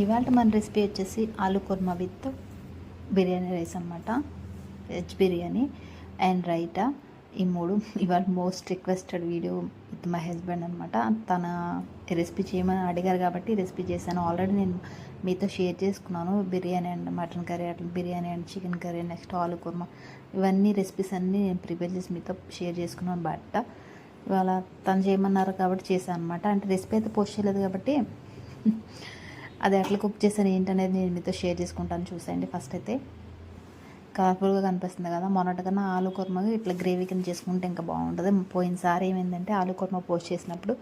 ఇవాళ మన రెసిపీ వచ్చేసి ఆలు కుర్మా విత్ బిర్యానీ రైస్ అనమాట వెజ్ బిర్యానీ అండ్ రైటా ఈ మూడు ఇవాళ most requested video with my husband అనమాట తన రెసిపీ చేయమని అడిగారు కాబట్టి రెసిపీ చేశాను. ఆల్రెడీ నేను మీతో షేర్ చేసుకున్నాను. బిర్యానీ అండ్ మటన్ కర్రీ అట్లా biryani and chicken curry next aloo kurma. ఇవన్నీ రెసిపీస్ అన్నీ నేను ప్రిపేర్ చేసి మీతో షేర్ చేసుకున్నాను బట్ ఇవాళ తను చేయమన్నారు కాబట్టి చేశాను అనమాట అంటే రెసిపీ అయితే పోస్ట్ చేయలేదు కాబట్టి అది ఎట్లా కుక్ చేసాను ఏంటనేది నేను మీతో షేర్ చేసుకుంటాను చూసేయండి ఫస్ట్ అయితే. కలర్ఫుల్గా కనిపిస్తుంది కదా మొన్నటికన్నా ఆలు కుర్మ ఇట్లా గ్రేవీ కింద చేసుకుంటే ఇంకా బాగుంటుంది. పోయినసారి ఏమైందంటే ఆలు కుర్మ పోస్ట్ చేసినప్పుడు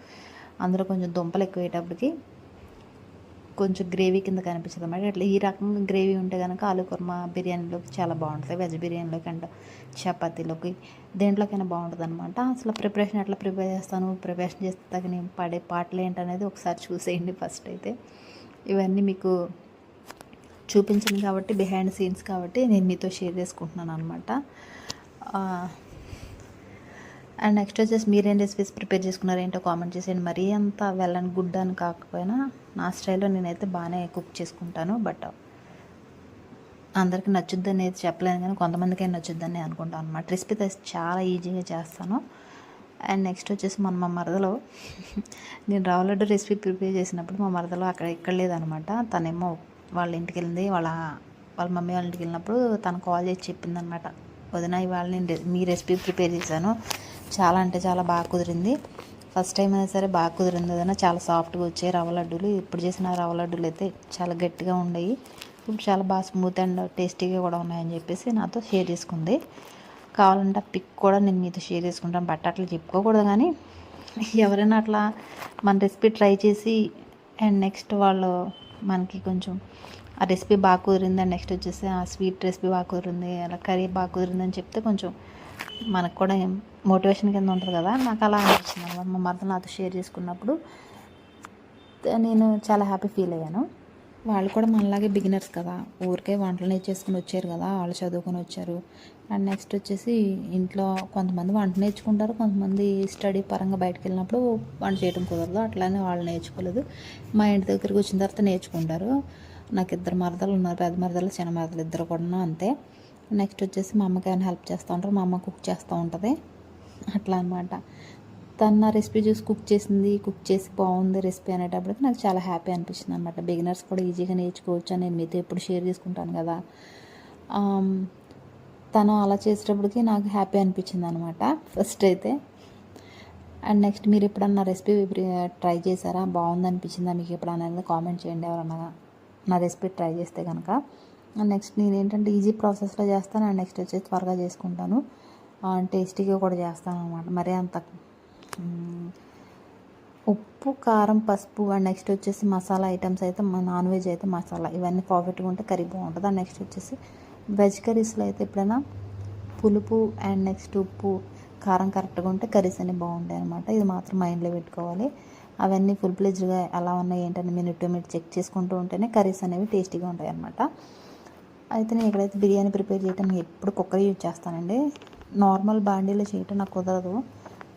అందులో కొంచెం దుంపలు ఎక్కువేటప్పటికి కొంచెం గ్రేవీ కింద కనిపించదు అనమాట ఇట్లా ఈ రకంగా గ్రేవీ ఉంటే కనుక ఆలు కుర్మ బిర్యానీలోకి చాలా బాగుంటుంది వెజ్ బిర్యానీలోకి అండ్ చపాతీలోకి దేంట్లోకైనా బాగుంటుంది అనమాట అసలు ప్రిపరేషన్ ఎట్లా ప్రిపేర్ చేస్తాను ప్రిపరేషన్ చేస్తే తగిన పడే పాటలు ఏంటనేది ఒకసారి చూసేయండి ఫస్ట్ అయితే. ఇవన్నీ మీకు చూపించింది కాబట్టి బిహైండ్ సీన్స్ కాబట్టి నేను మీతో షేర్ చేసుకుంటున్నాను అనమాట అండ్ నెక్స్ట్ వచ్చేసి మీరేం రెసిపీస్ ప్రిపేర్ చేసుకున్నారు ఏంటో కామెంట్ చేసేయండి. మరీ అంత వెల్ అండ్ గుడ్ అని కాకపోయినా నా స్టైల్లో నేనైతే బాగానే కుక్ చేసుకుంటాను. బట్ అందరికీ నచ్చుద్దని అయితే చెప్పలేను కానీ కొంతమందికి నచ్చుద్దని అనుకుంటాను అనమాట రెసిపీ చాలా ఈజీగా చేస్తాను. అండ్ నెక్స్ట్ వచ్చేసి మన మా మరదలో. నేను రవ్వ లడ్డు రెసిపీ ప్రిపేర్ చేసినప్పుడు మా మరదలో అక్కడ ఇక్కడ లేదనమాట. తనేమో వాళ్ళ ఇంటికి వెళ్ళింది. వాళ్ళ వాళ్ళ మమ్మీ వాళ్ళ ఇంటికి వెళ్ళినప్పుడు తను కాల్ చేసి చెప్పిందనమాట. వదిన ఇవాళ నేను మీ రెసిపీ ప్రిపేర్ చేశాను. చాలా అంటే చాలా బాగా కుదిరింది. ఫస్ట్ టైం అయినా సరే బాగా కుదిరింది వదిన. చాలా సాఫ్ట్గా వచ్చాయి రవ్వ లడ్డూలు ఇప్పుడు చేసిన రవ్వ లడ్డూలు అయితే చాలా గట్టిగా ఉండయి. ఇప్పుడు చాలా బాగా స్మూత్ అండ్ టేస్టీగా కూడా ఉన్నాయని చెప్పేసి నాతో షేర్ చేసుకుంది. కావాలంటే ఆ పిక్ కూడా నేను మీతో షేర్ చేసుకుంటాను. బట్ అట్లా చెప్పుకోకూడదు కానీ ఎవరైనా అట్లా మన రెసిపీ ట్రై చేసి అండ్ నెక్స్ట్ వాళ్ళు మనకి కొంచెం ఆ రెసిపీ బాగా కుదిరింది అండ్ నెక్స్ట్ వచ్చేసి ఆ స్వీట్ రెసిపీ బాగా కుదిరింది అలా కర్రీ బాగా కుదిరింది అని చెప్తే కొంచెం మనకు కూడా మోటివేషన్ కింద ఉంటుంది కదా. నాకు అలా అనిపించింది అనమాట మా మరద నాతో షేర్ చేసుకున్నప్పుడు నేను చాలా హ్యాపీ ఫీల్ అయ్యాను. వాళ్ళు కూడా మనలాగే బిగినర్స్ కదా. ఊరికే వంటలు నేర్చేసుకుని వచ్చారు కదా వాళ్ళు చదువుకొని వచ్చారు. అండ్ నెక్స్ట్ వచ్చేసి ఇంట్లో కొంతమంది వంట నేర్చుకుంటారు కొంతమంది స్టడీ పరంగా బయటకు వెళ్ళినప్పుడు వంట చేయడం కుదరదు. అట్లానే వాళ్ళు నేర్చుకోలేదు. మా ఇంటి దగ్గరికి వచ్చిన తర్వాత నేర్చుకుంటారు. నాకు ఇద్దరు మరదలు ఉన్నారు పెద్ద మరదలు చిన్న మరదలు ఇద్దరు కూడా అంతే. నెక్స్ట్ వచ్చేసి మా అమ్మకి ఏమైనా హెల్ప్ చేస్తూ ఉంటారు మా అమ్మ కుక్ చేస్తూ ఉంటుంది. అట్లా అనమాట తను నా రెసిపీ చూసి కుక్ చేసింది కుక్ చేసి బాగుంది రెసిపీ అనేటప్పటికి నాకు చాలా హ్యాపీ అనిపించింది అనమాట బిగినర్స్ కూడా ఈజీగా నేర్చుకోవచ్చు అని నేను మీతో ఎప్పుడు షేర్ చేసుకుంటాను కదా. తను అలా చేసేటప్పటికి నాకు హ్యాపీ అనిపించింది అనమాట ఫస్ట్ అయితే అండ్ నెక్స్ట్ మీరు ఎప్పుడన్నా రెసిపీ ట్రై చేశారా? బాగుంది అనిపించిందా మీకు ఎప్పుడన్నా? కామెంట్ చేయండి ఎవరన్నా నా రెసిపీ ట్రై చేస్తే కనుక. అండ్ నెక్స్ట్ నేను ఏంటంటే ఈజీ ప్రాసెస్లో చేస్తాను అండ్ నెక్స్ట్ వచ్చేసి త్వరగా చేసుకుంటాను. టేస్టీగా కూడా చేస్తాను అనమాట మరీ అంత ఉప్పు కారం పసుపు అండ్ నెక్స్ట్ వచ్చేసి మసాలా ఐటమ్స్ అయితే మా నాన్ వెజ్ అయితే మసాలా. ఇవన్నీ పర్ఫెక్ట్గా ఉంటే కర్రీ బాగుంటుంది. అండ్ నెక్స్ట్ వచ్చేసి వెజ్ కర్రీస్లో అయితే ఎప్పుడైనా పులుపు అండ్ నెక్స్ట్ ఉప్పు కారం కరెక్ట్గా ఉంటే కర్రీస్ అన్నీ బాగుంటాయి అనమాట ఇది మాత్రం మైండ్లో పెట్టుకోవాలి. అవన్నీ ఫుల్ ప్లేజ్గా ఎలా ఉన్నాయి ఏంటని మినిట్ టు మినిట్ చెక్ చేసుకుంటూ ఉంటేనే కర్రీస్ అనేవి టేస్టీగా ఉంటాయి అనమాట అయితే నేను ఎక్కడైతే బిర్యానీ ప్రిపేర్ చేయటం ఎప్పుడు కుక్కర్ యూజ్ చేస్తానండి. నార్మల్ బాండీలో చేయటం నాకు కుదరదు.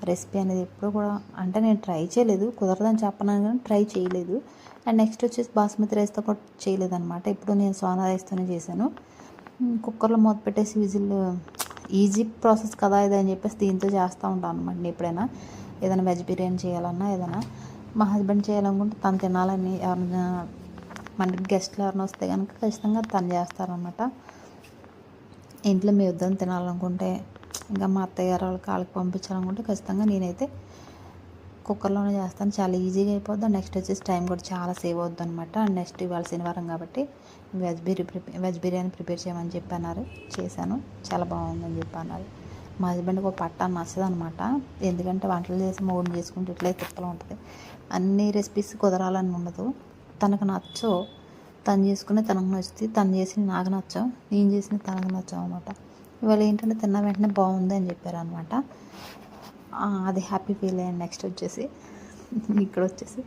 రెసిపీ అనేది ఎప్పుడు కూడా అంటే నేను ట్రై చేయలేదు. కుదరదని చెప్పను కానీ ట్రై చేయలేదు. అండ్ నెక్స్ట్ వచ్చేసి బాస్మతి రైస్తో కూడా చేయలేదు అనమాట ఇప్పుడు నేను సోనా రైస్తోనే చేశాను. కుక్కర్లో మూత పెట్టేసి విజిల్ ఈజీ ప్రాసెస్ కదా ఇది అని చెప్పేసి దీంతో చేస్తూ ఉంటాను అనమాట నేను ఎప్పుడైనా. ఏదైనా వెజ్ బిర్యానీ చేయాలన్నా ఏదైనా. మా హస్బెండ్ చేయాలనుకుంటే తను తినాలని ఎవరైనా మనకి గెస్ట్లు ఎవరైనా వస్తే కనుక ఖచ్చితంగా తను చేస్తారనమాట ఇంట్లో మీ వద్దని తినాలనుకుంటే ఇంకా మా అత్తయ్య వాళ్ళకి వాళ్ళకి పంపించాలనుకుంటే ఖచ్చితంగా నేనైతే కుక్కర్లోనే చేస్తాను. చాలా ఈజీగా అయిపోద్ది. నెక్స్ట్ వచ్చేసి టైం కూడా చాలా సేవ్ అవుద్ది అనమాట అండ్ నెక్స్ట్ ఇవాళ శనివారం కాబట్టి veg biryani prepare veg biryani prepare చేయమని చెప్పి అన్నారు చేశాను. చాలా బాగుందని చెప్పి అన్నారు మా హస్బెండ్కి ఒక పట్ట నచ్చదు అనమాట ఎందుకంటే వంటలు చేసి మూడు చేసుకుంటే ఇట్లే తిప్పలు ఉంటుంది. అన్ని రెసిపీస్ కుదరాలని ఉండదు. తనకు నచ్చో తను చేసుకునే తనకు నచ్చుతుంది తను చేసి నాకు నచ్చం. నేను చేసిన తనకు నచ్చవు అనమాట ఇవాళ ఏంటంటే తిన్న వెంటనే బాగుంది అని చెప్పారు అనమాట అది హ్యాపీ ఫీల్ అయ్యాను. నెక్స్ట్ వచ్చేసి ఇక్కడ వచ్చేసి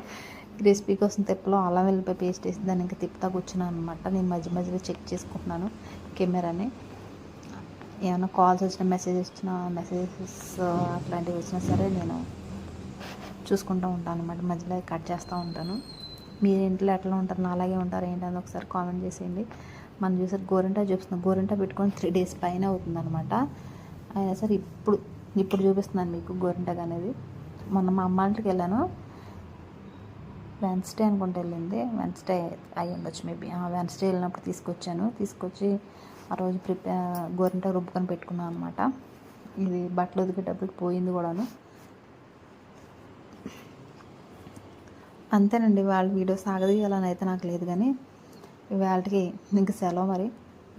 రెసిపీ కోసం తిప్పలో అల్లం వెళ్ళిపోయి పేస్ట్ వేసి దాన్ని ఇంకా తిప్పుతా కూర్చున్నాను అనమాట నేను మధ్య మధ్యలో చెక్ చేసుకుంటున్నాను కెమెరాని. ఏమైనా కాల్స్ వచ్చిన మెసేజ్ వచ్చిన మెసేజెస్ అట్లాంటివి వచ్చినా సరే నేను చూసుకుంటూ ఉంటాను అనమాట మధ్యలో కట్ చేస్తూ ఉంటాను. మీరు ఇంట్లో ఎట్లా ఉంటారు నా అలాగే ఉంటారు ఏంటని ఒకసారి కామెంట్ చేసేయండి. మనం చూసారు గోరంటా చూపిస్తున్నాం. గోరంటా పెట్టుకొని త్రీ డేస్ పైన అవుతుందనమాట అయినా సరే ఇప్పుడు ఇప్పుడు చూపిస్తున్నాను మీకు గోరింటాగా అనేది మొన్న మా అమ్మ ఇంటికి వెళ్ళాను. వెన్స్డే అనుకుంటే వెళ్ళింది. వెన్స్డే అయ్యి ఉండొచ్చు మేబీ వెన్స్డే వెళ్ళినప్పుడు తీసుకొచ్చాను. తీసుకొచ్చి ఆ రోజు ప్రిపేర్ గోరింట రుబ్బుకొని పెట్టుకున్నాను అనమాట ఇది బట్టలు ఉదికేటప్పటికి పోయింది కూడాను. అంతేనండి వాళ్ళ వీడియో సాగదీయాలని అయితే నాకు లేదు కానీ ఇవాళకి ఇంకా సెలవు మరి.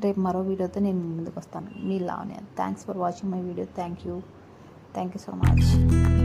రేపు మరో వీడియోతో నేను ముందుకు వస్తాను. మీ Lavanya. Thanks for watching my video thank you thank you so much